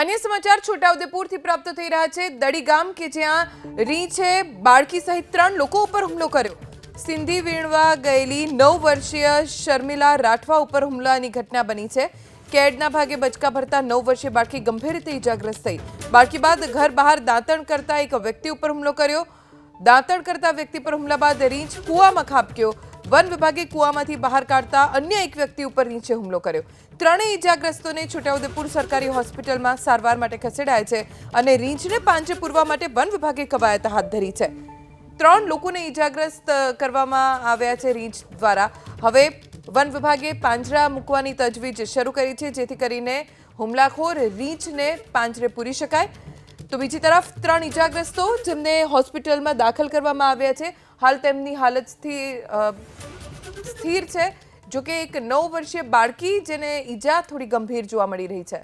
અન્ય સમાચાર છોટાઉદેપુરથી પ્રાપ્ત થઈ રહ્યા છે. દડી ગામ કે જ્યાં રીંછે બાળકી સહિત ત્રણ લોકો ઉપર હુમલો કર્યો. સિંધી વીણવા ગયેલી નવ વર્ષીય શર્મિલા રાઠવા ઉપર હુમલાની ઘટના બની છે. કેડના ભાગે બચકા ભરતા નવ વર્ષીય બાળકી ગંભીર રીતે ઇજાગ્રસ્ત થઈ. બાળકી બાદ ઘર બહાર દાંતણ કરતા એક વ્યક્તિ ઉપર હુમલો કર્યો. દાંતણ કરતા વ્યક્તિ પર હુમલા બાદ રીંછ કૂવામાં ખાબક્યો. વન વિભાગે કૂવામાંથી બહાર કાઢતા અન્ય એક વ્યક્તિ ઉપર નીચે હુમલો કર્યો. ત્રણેય ઇજાગ્રસ્તોને છોટાઉદેપુર સરકારી હોસ્પિટલમાં સારવાર માટે ખસેડાયા છે અને રીંછને પાંજે પૂરવા માટે વન વિભાગે કવાયત હાથ ધરી છે. ત્રણ લોકોને ઇજાગ્રસ્ત કરવામાં આવ્યા છે રીંછ દ્વારા. હવે વન વિભાગે પાંજરા મૂકવાની તજવીજ શરૂ કરી છે, જેથી કરીને હુમલાખોર રીંછને પાંજરે પૂરી શકાય. તો બીજી તરફ ત્રણ ઇજાગ્રસ્તો જેમને હોસ્પિટલમાં દાખલ કરવામાં આવ્યા છે, હાલ તેમની હાલત સ્થિર સ્થિર છે. જોકે એક નવ વર્ષીય બાળકી જેને ઈજા થોડી ગંભીર જોવા મળી રહી છે.